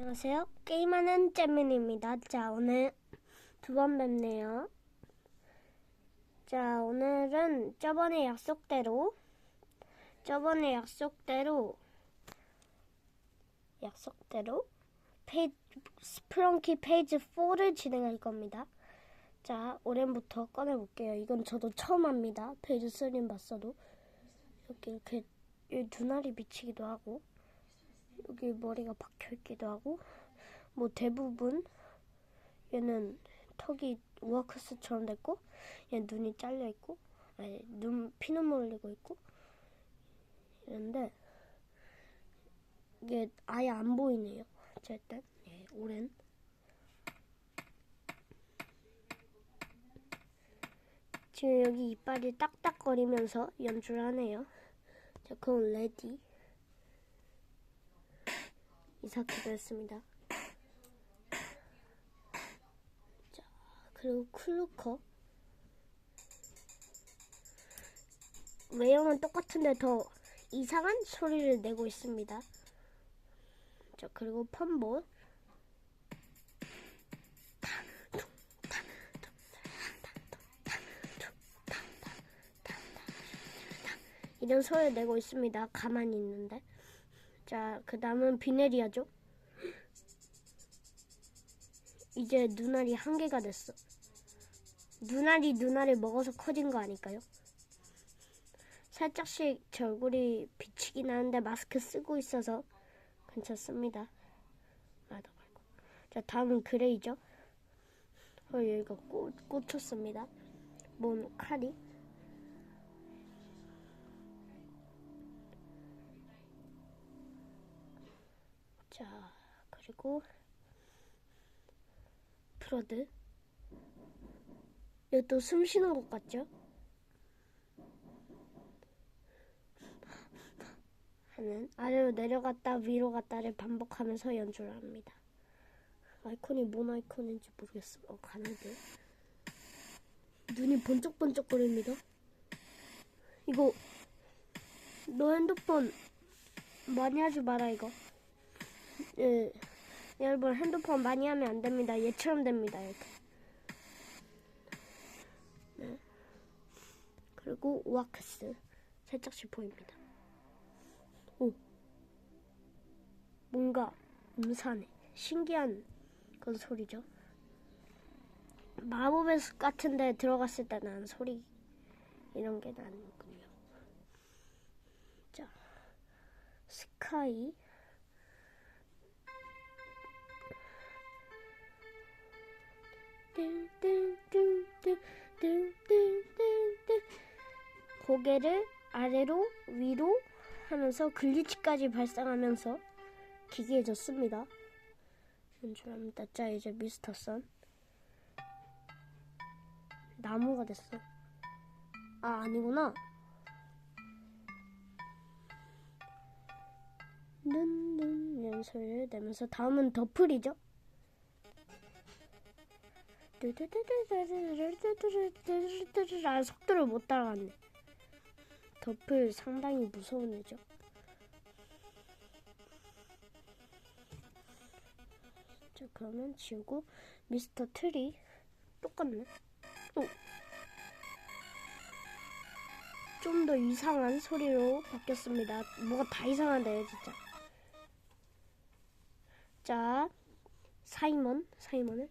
안녕하세요. 게임하는 잼민입니다. 자, 오늘 두 번 뵙네요. 자, 오늘은 저번에 약속대로, 저번에 약속대로, 약속대로, 페이지, 스프렁키 페이지 4를 진행할 겁니다. 자, 오랜부터 꺼내볼게요. 이건 저도 처음 합니다. 페이지 3는 봤어도. 이렇게, 이렇게, 눈알이 비치기도 하고, 여기 머리가 박혀 있기도 하고 뭐 대부분 얘는 턱이 우아크스처럼 됐고 얘 눈이 잘려 있고 아니 눈 피눈물 흘리고 있고 이런데 이게 아예 안 보이네요. 어쨌든 예, 오랜. 지금 여기 이빨이 딱딱거리면서 연주를 하네요. 자 그건 레디 이사키도 했습니다. 자, 그리고 클루커. 외형은 똑같은데 더 이상한 소리를 내고 있습니다. 자, 그리고 펌볼. 이런 소리를 내고 있습니다. 가만히 있는데. 자, 그 다음은 비네리아죠. 이제 눈알이 한 개가 됐어. 눈알이 눈알을 먹어서 커진 거 아닐까요? 살짝씩 제 얼굴이 비치긴 하는데 마스크 쓰고 있어서 괜찮습니다. 아, 나 말고. 자, 다음은 그레이죠. 어, 여기가 꽂, 꽂혔습니다. 뭔 칼이. 그리고 프로드. 이것도 숨 쉬는 것 같죠? 하는 아래로 내려갔다 위로 갔다를 반복하면서 연주를 합니다. 아이콘이 뭔 아이콘인지 모르겠어. 어, 가는데. 눈이 번쩍번쩍거립니다. 이거 너 핸드폰 많이 하지 마라 이거. 예, 여러분 핸드폰 많이 하면 안 됩니다. 얘처럼 됩니다. 이렇게. 네. 그리고 와크스 살짝씩 보입니다. 오, 뭔가 음산해. 신기한 그런 소리죠. 마법의 숲 같은데 들어갔을 때 나는 소리 이런 게 나는군요. 자, 스카이. 고개를 아래로 위로 하면서 글리치까지 발생하면서 기괴해졌습니다. 연출합니다. 자 이제 미스터 선 나무가 됐어. 아 아니구나. 눈눈 연소리를 내면서 다음은 더플이죠. 아, 속도를 못 따라갔네. 덮을 상당히 무서운 애죠. 자, 그러면 지우고 미스터 트리 똑같네. 좀더 이상한 소리로 바뀌었습니다. 뭐가 다 이상한데요, 진짜. 자, 사이먼, 뚠뚠뚠뚠뚠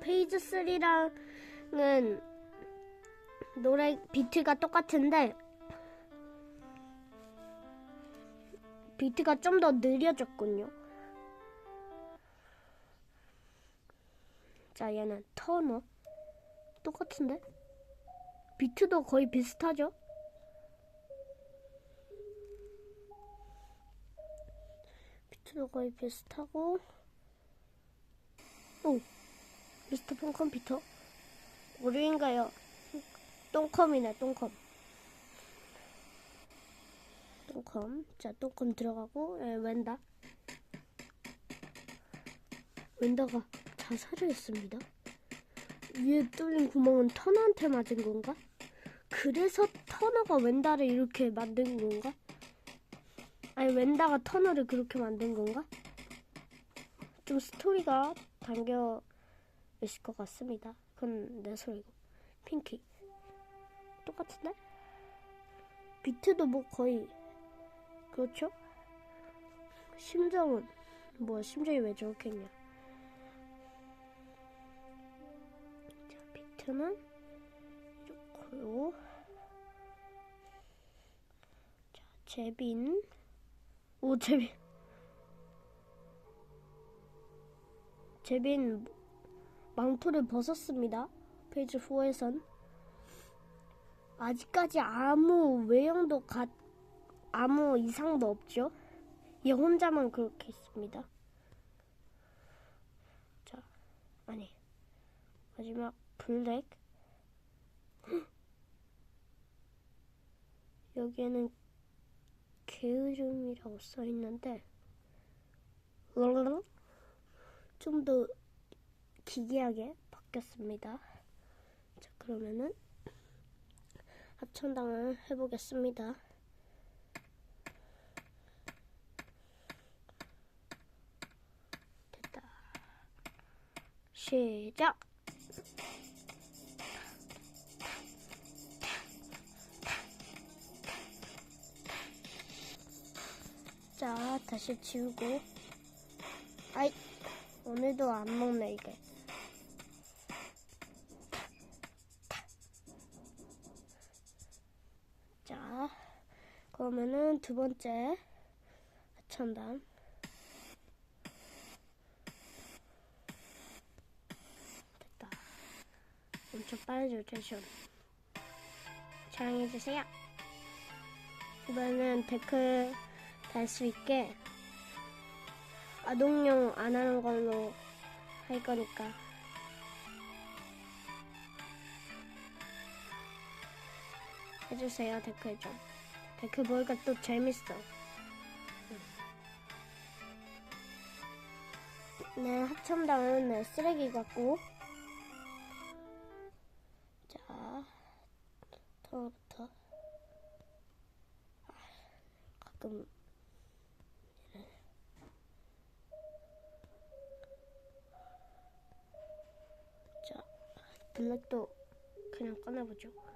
페이지 3랑은 노래 비트가 똑같은데 비트가 좀 더 느려졌군요. 자, 얘는 터너 똑같은데 비트도 거의 비슷하죠? 비트도 거의 비슷하고 스터 폰컴퓨터. 오류인가요? 똥컴이네, 똥컴. 똥컴. 자, 똥컴 들어가고, 예, 웬다. 웬다가 자살을 했습니다. 위에 뚫린 구멍은 터너한테 맞은 건가? 그래서 터너가 웬다를 이렇게 만든 건가? 아니 웬다가 터널을 그렇게 만든 건가? 좀 스토리가 담겨 있을 것 같습니다. 그건 내 소리고. 핑키. 똑같은데? 비트도 뭐 거의 그렇죠? 심정은 뭐 심정이 왜 저렇겠냐? 자 비트는 이렇고요. 자 제빈 오 제빈 제빈 망토를 벗었습니다. 페이지 4에선 아직까지 아무 외형도 가, 아무 이상도 없죠. 얘 혼자만 그렇게 있습니다. 자, 아니 마지막 블랙 여기에는 게으름이라고 써 있는데 좀 더 기괴하게 바뀌었습니다. 자, 그러면은 합천당을 해보겠습니다. 됐다. 시작! 자, 다시 지우고. 아이, 오늘도 안 먹네, 이게. 그러면은 두 번째 하천단. 됐다. 엄청 빠르죠, 텐션. 사랑해주세요. 이번에는 댓글 달 수 있게 아동용 안 하는 걸로 할 거니까. 해주세요 댓글 좀 댓글 보니까 또 재밌어. 네 합첨당은 네, 쓰레기 같고. 자 터부터. 가끔. 자 블랙도 그냥 꺼내보죠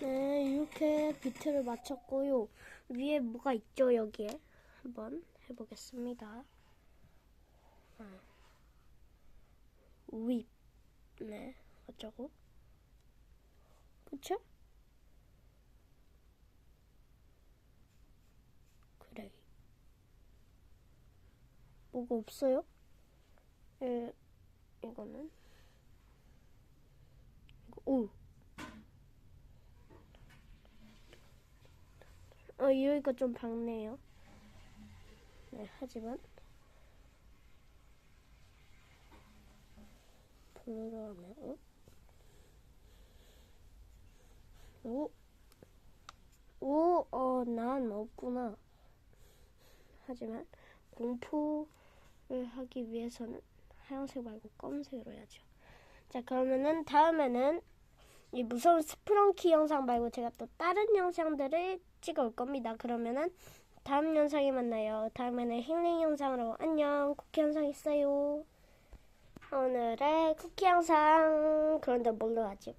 네, 이렇게 비트를 맞췄고요. 위에 뭐가 있죠, 여기에? 한번 해보겠습니다. 아. 윗. 네, 어쩌고? 그쵸? 뭐가 없어요? 예, 이거는? 이거, 오! 어, 여기가 좀 밝네요. 네, 하지만 블루로 하면 어? 오, 오, 어, 난 없구나. 하지만 공포를 하기 위해서는 하얀색 말고 검은색으로 해야죠. 자, 그러면은 다음에는 이 무서운 스프렁키 영상 말고 제가 또 다른 영상들을 찍어 올 겁니다. 그러면은 다음 영상에 만나요. 다음에는 힐링 영상으로 안녕. 쿠키 영상 있어요. 오늘의 쿠키 영상 그런데 뭘로 하지?